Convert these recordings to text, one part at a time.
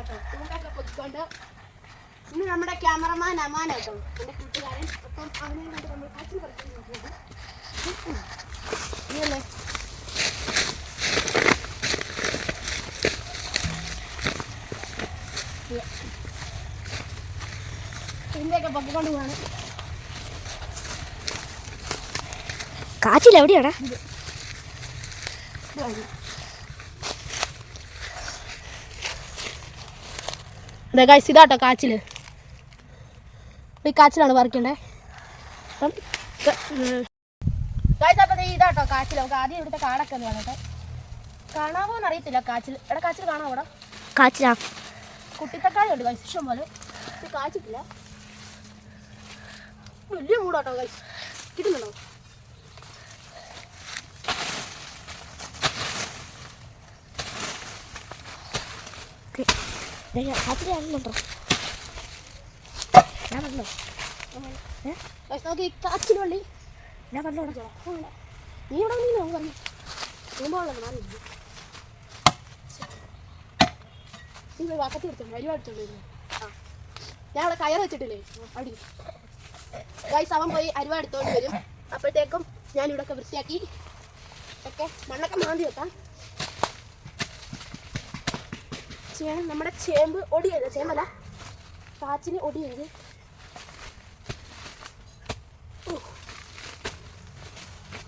കേട്ടോ. പൊക്കിക്കൊണ്ട് ഇന്ന് നമ്മുടെ ക്യാമറമാൻ അമാൻ കേട്ടോ എന്റെ കൂട്ടുകാരൻ. അപ്പം അവനെ കൊണ്ട് നമ്മൾ കാച്ചിൽ ഇതിന്റെയൊക്കെ പൊക്കിക്കൊണ്ട് പോവാണ്. കാച്ചിൽ എവിടെയാടാ? ഇത് അതെ ഗൈസ് ഇതാട്ടോ കാച്ചിൽ ഈ കാച്ചിലാണ് പറിക്കണ്ടേ അപ്പം ഗൈസ് അപ്പം ഇതാട്ടോ കാച്ചിൽ നമുക്ക് ആദ്യം ഇവിടുത്തെ കാടൊക്കെ എന്ന് പറഞ്ഞിട്ട് കാണാവോ എന്നറിയത്തില്ല കാച്ചിൽ എടാ കാച്ചിൽ കാണാവോ അവിടെ കാച്ചിലാ. കുട്ടിത്തക്കാളി ഉണ്ട് ഗൈസ് ഇഷ്ടം പോലെ കാച്ചിട്ടില്ല. വലിയ മൂടാട്ടോ ഗൈസ് കിട്ടുന്നുണ്ടോ? കാച്ചിലാണല്ലോ ഞാൻ കാച്ചിൽ വള്ളി. ഞാൻ പറഞ്ഞോ നീ ഇവിടെ നീ നമുക്ക് പറഞ്ഞു തൂമ്പോളം നാലില്ല നീ പോയി വാക്കത്തി എടുത്തു വരുന്നു ആ. ഞാൻ അവിടെ കയർ വെച്ചിട്ടില്ലേ? അടി. ഗൈസ് അവൻ പോയി അരിവ എടുത്തോണ്ട് വരും. അപ്പോഴത്തേക്കും ഞാൻ ഇവിടെ വൃത്തിയാക്കി. ഒക്കെ മണ്ണൊക്കെ മാന്തി വെക്കാം. ചെയ്യണം നമ്മുടെ ചേമ്പ് ഒടിയത് ചേമ്പല്ല. കാച്ചിന് ഒടിയത്.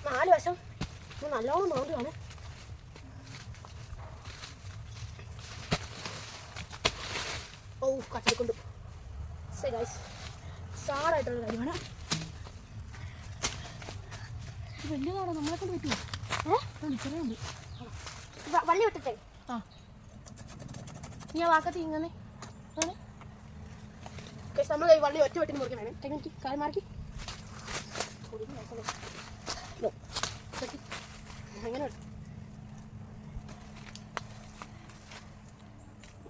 നാല് വശം നല്ലോണം മാന്തുവാണ് ഓ കട്ടിക്കൊണ്ട് ഗൈസ് സാറായിട്ടുള്ള കാര്യമാണ്. വലിയ വലിയതാണോ നമ്മളെ കൊണ്ട് പറ്റുമോ ഏ? ചെറിയുണ്ട് വള്ളി വിട്ടിട്ടേ? ആ. ആ വാക്കത്തി ഇങ്ങനെ നമ്മൾ ഈ വള്ളി ഒറ്റ വെട്ടിന് മുറിക്കണേ എനിക്ക് കാൽ മാറി അങ്ങനെ വെട്ട്.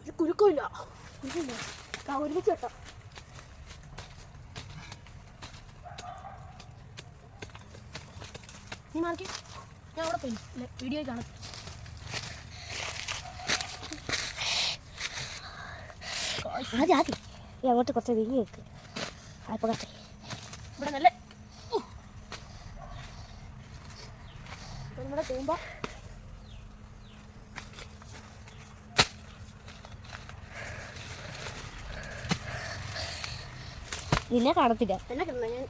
ഒരു കുരുക്കില്ല കുരുക്കില്ല ആ ഒരുമിച്ച് വെട്ടോ. നീ മാറിക്ക്. ഞാൻ അവിടെ പോയി. വീഡിയോ കാണാം. ആദ്യം ആദ്യം. ഈ അങ്ങോട്ട് കുറച്ച് നീങ്ങി വെക്ക് അപ്പൊ കട്ടെ ഇവിടെ നല്ല നമ്മുടെ തൂമ്പ. നിന്നെ കാണത്തില്ല. എന്നെ ഞാൻ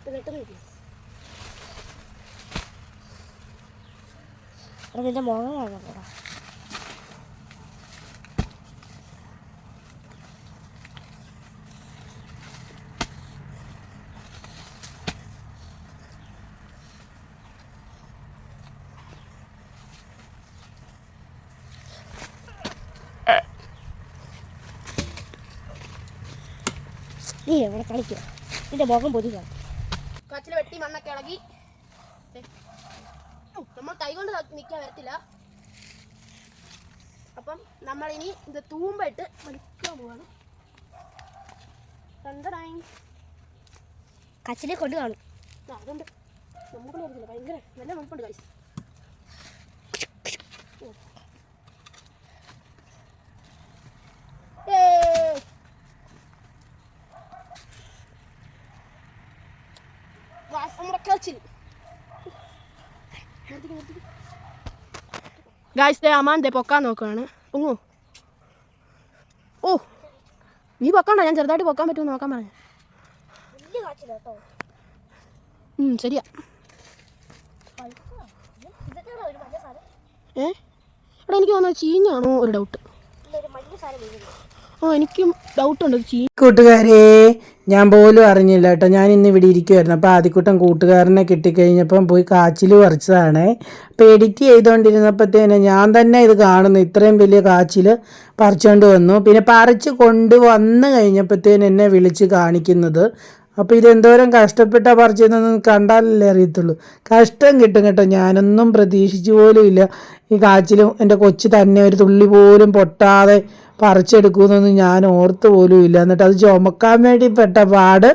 നിന്റെ മുഖം കാണാ നീ എവിടെ കളിക്കുക നിന്റെ മുഖം പൊതി കച്ചിൽ വെട്ടി മണ്ണൊക്കെ ഇളകി. നമ്മൾ കൈ കൊണ്ട് നിൽക്കാൻ വരത്തില്ല. അപ്പം നമ്മളിനി ഇത് തൂമ്പ ഇട്ട് വലിക്കാൻ പോവാണ്. രണ്ടടായി കച്ചിലെ കൊണ്ട് കാണും. അതുകൊണ്ട് നമുക്ക് ഭയങ്കര നല്ല മണപ്പുണ്ട് കൈസ് നമ്മുടെ കാച്ചിൽ ഗായ്സ് ദേ അമാൻ ദേ പൊക്കാൻ നോക്കുകയാണ് പൊങ്ങോ ഓ നീ പൊക്കണ്ട ഞാൻ ചെറുതായിട്ട് പൊക്കാൻ പറ്റുമോ നോക്കാൻ പറഞ്ഞു. ശരിയാ. ഏ? എടാ എനിക്ക് തോന്നുന്നത് ചീഞ്ഞാണോ ഒരു ഡൗട്ട് ആ എനിക്കും കൂട്ടുകാരെ ഞാൻ പോലും അറിഞ്ഞില്ല കേട്ടോ. ഞാൻ ഇന്ന് ഇവിടെ ഇരിക്കുമായിരുന്നു അപ്പോൾ ആദ്യക്കൂട്ടം കൂട്ടുകാരനെ കിട്ടിക്കഴിഞ്ഞപ്പം പോയി കാച്ചിൽ പറിച്ചതാണ്. അപ്പോൾ എഡിറ്റ് ചെയ്തുകൊണ്ടിരുന്നപ്പോഴത്തേന് ഞാൻ തന്നെ ഇത് കാണുന്നു. ഇത്രയും വലിയ കാച്ചിൽ പറിച്ചുകൊണ്ട് വന്നു. പിന്നെ പറിച്ച് കൊണ്ടുവന്ന് കഴിഞ്ഞപ്പോഴത്തേന് എന്നെ വിളിച്ച് കാണിക്കുന്നത് അപ്പോൾ ഇതെന്തോരം കഷ്ടപ്പെട്ട പറിച്ചതെന്നൊന്നും കണ്ടാലല്ലേ അറിയത്തുള്ളൂ. കഷ്ടം കിട്ടും കേട്ടോ. ഞാനൊന്നും പ്രതീക്ഷിച്ചു പോലും ഇല്ല. ഈ കാച്ചിലും എന്റെ കൊച്ചു തന്നെ ഒരു തുള്ളി പോലും പൊട്ടാതെ പറിച്ചെടുക്കുമെന്നൊന്നും ഞാൻ ഓർത്ത് പോലും ഇല്ല. എന്നിട്ട് അത് ചുമക്കാൻ വേണ്ടി പെട്ട പാട്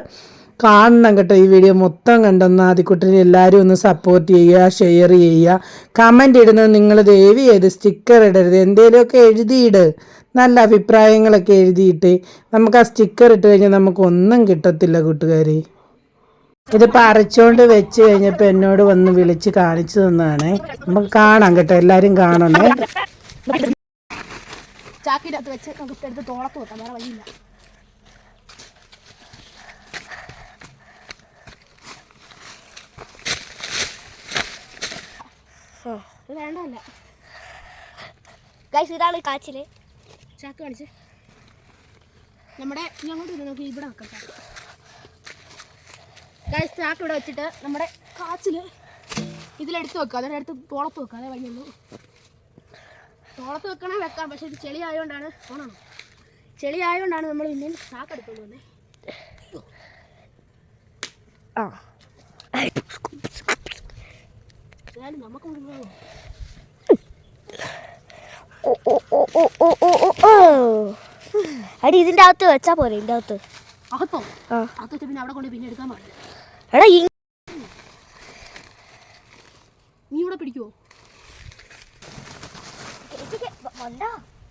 കാണണം കേട്ടോ ഈ വീഡിയോ മൊത്തം കണ്ടെന്ന് ആദ്യക്കുട്ടനെ എല്ലാവരും ഒന്ന് സപ്പോർട്ട് ചെയ്യുക ഷെയർ ചെയ്യുക. കമന്റ് ഇടുന്നത് നിങ്ങൾ ദയവ് ചെയ്ത് സ്റ്റിക്കർ ഇടരുത്. എന്തെങ്കിലുമൊക്കെ എഴുതിയിട്. നല്ല അഭിപ്രായങ്ങളൊക്കെ എഴുതിയിട്ട്. നമുക്ക് ആ സ്റ്റിക്കർ ഇട്ട് കഴിഞ്ഞാൽ നമുക്കൊന്നും കിട്ടത്തില്ല കൂട്ടുകാരി. ഇത് പറിച്ചുകൊണ്ട് വെച്ച് കഴിഞ്ഞപ്പോൾ എന്നോട് വന്ന് വിളിച്ച് കാണിച്ചു തന്നതാണേ. നമുക്ക് കാണാം കേട്ടോ. എല്ലാവരും കാണണേ. ചാക്കിന്റെ അകത്ത് വെച്ച് നമുക്ക് എടുത്ത് തോളത്ത് വെക്കാം. വേറെ വഴിയില്ല. വേണ്ടല്ല ഗൈസ് ഇതാണ് കാച്ചിൽ. ചാക്ക് കാണിച്ച്. നമ്മുടെ ഞങ്ങളുടെ നോക്കി ഇവിടെ വെക്കാം ചാക്ക്. ഗൈസ് ചാക്ക് ഇവിടെ വെച്ചിട്ട് നമ്മുടെ കാച്ചിൽ ഇതിലെടുത്ത് വെക്കാം. അതിന്റെ അടുത്ത് തോളത്ത് വെക്കാം. അതേ വഴിയുള്ളൂ. തോളത്ത് വെക്കണേ വെക്കാം. പക്ഷെ ഇത് ചെളി ആയതുകൊണ്ടാണ് ഓണാണോ? ചെളി ആയതുകൊണ്ടാണ് നമ്മൾ പിന്നെ ചാക്ക് എടുത്തോണ്ട് ആ. അടി ഇതിന്റെ അകത്ത് വെച്ചാ പോരെ ഇതിന്റെ അകത്ത്. അകത്തോ? അകത്ത് വെച്ച് പിന്നെ അവിടെ കൊണ്ട് പിന്നെ എടുക്കാൻ പാടില്ല. എടാ നീ ഇവിടെ പിടിക്കുവോ?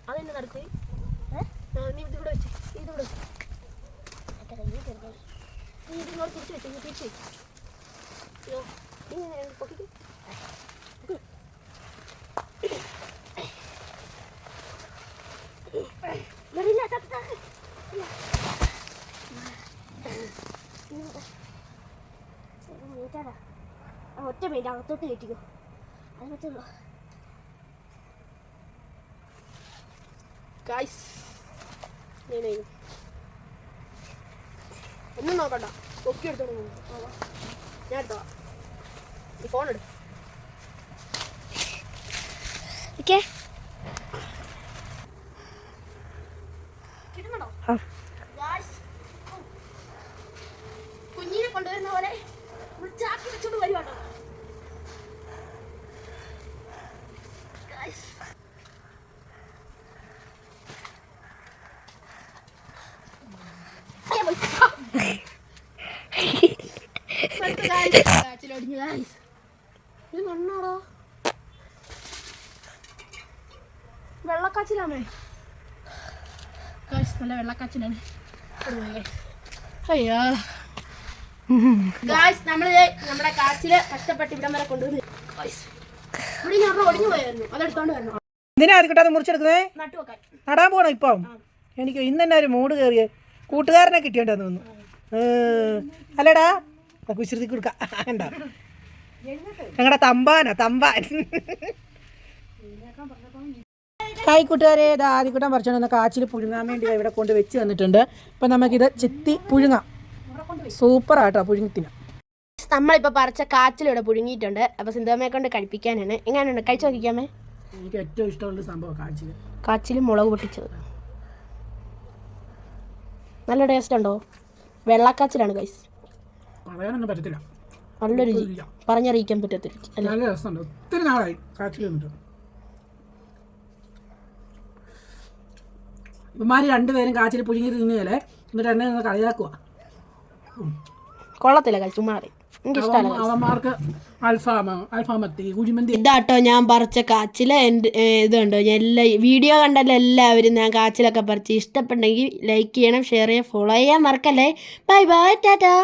അതെന്നെ നടക്കൂ നീ ഇതിവിടെ വെച്ചേ ഇതിവിടെ വെച്ച്. നീ ഇതിങ്ങോട്ട് തിരിച്ച് വെച്ച് തിരിച്ച് നീ ഇങ്ങനെ പൊക്കിക്ക്. ഒറ്റ മിനിറ്റ് അകത്തോട്ട് കെട്ടിക്കോ അത് പറ്റുള്ളൂ. ഗൈസ് ഒന്നും നോക്കണ്ട. ഒക്കെ എടുത്തോണ്ട് പോകും. ഞാൻ എടുത്തോ ഈ ഫോൺ എടുക്കും. ഓക്കേ ഇത് മണ്ണാടോ വെള്ളക്കാച്ചിലാമേ ഗായ്സ് നല്ല വെള്ളക്കാച്ചിലാണ്. അയ്യോ. ഗായ്സ് നമ്മൾ നമ്മുടെ കാച്ചിൽ കഷ്ടപ്പെട്ട് ഇവിടം വരെ കൊണ്ടുവന്ന്. ഗായ്സ് ഇവിടെ ഇനി ഒടിഞ്ഞു പോയായിരുന്നു. അതെടുത്തോണ്ട് വരണം. എന്തിനാ അത് മുറിച്ചെടുക്കുന്നേ? നടാൻ പോണോ ഇപ്പം. എനിക്ക് ഇന്ന് തന്നെ ഒരു മൂഡ് കയറിയ കൂട്ടുകാരനെ കിട്ടിയോണ്ടെന്ന് തോന്നുന്നു അല്ലടാ? ആ കുശൃതി കണ്ടോ? കണ്ട ഞങ്ങളുടെ തമ്പാനാ തമ്പാൻ. ഹായ് കൂട്ടുകാരെ ഇത് ആദ്യക്കൂട്ടം പറിച്ചോണ്ട് കാച്ചിൽ പുഴുങ്ങാൻ വേണ്ടി ഇവിടെ കൊണ്ട് വെച്ച് തന്നിട്ടുണ്ട്. അപ്പം നമുക്കിത് ചെത്തി പുഴുങ്ങാം. സൂപ്പറാട്ടോ പുഴുങ്ങത്തിന് നമ്മളിപ്പോൾ പറിച്ച കാച്ചിലിവിടെ പുഴുങ്ങിയിട്ടുണ്ട്. അപ്പോൾ സിന്ധമ്മയെ കൊണ്ട് കഴിപ്പിക്കാനാണ്. എങ്ങനെയുണ്ട്? കഴിച്ചു നോക്കിക്കാമേ എനിക്ക് ഏറ്റവും ഇഷ്ടമുള്ള സംഭവം കാച്ചിൽ കാച്ചിൽ മുളക് പൊട്ടിച്ചത്. നല്ല ടേസ്റ്റ് ഉണ്ടോ? വെള്ളക്കാച്ചിലാണ് ഗൈസ് പറയാനൊന്നും പറ്റത്തില്ല. നല്ല രുചി പറഞ്ഞറിയിക്കാൻ പറ്റത്തില്ല നല്ല രസമുണ്ട്. ഒത്തിരി നാളായി കാച്ചിൽ നിന്നിട്ട് ഇവന്മാർ രണ്ടുപേരും കാച്ചിൽ പുഴുങ്ങി തിന്നുകയല്ലേ എന്നിട്ട് എന്നെ നിന്ന് കളിയാക്കുക കൊള്ളത്തില്ല ഗൈസ് മാറി അവന്മാർക്ക് അൽഫാമ അൽഫാമത്തി കുഴിമന്തി. ഇതാട്ടോ ഞാൻ പറിച്ച കാച്ചിൽ എന്റെ ഇതുണ്ടോ? എല്ലാ വീഡിയോ കണ്ടല്ലോ എല്ലാവരും ഞാൻ കാച്ചിലൊക്കെ പറിച്ച്. ഇഷ്ടപ്പെട്ടെങ്കിൽ ലൈക്ക് ചെയ്യണം ഷെയർ ചെയ്യാം ഫോളോ ചെയ്യാൻ മറക്കല്ലേ. Bye bye tata.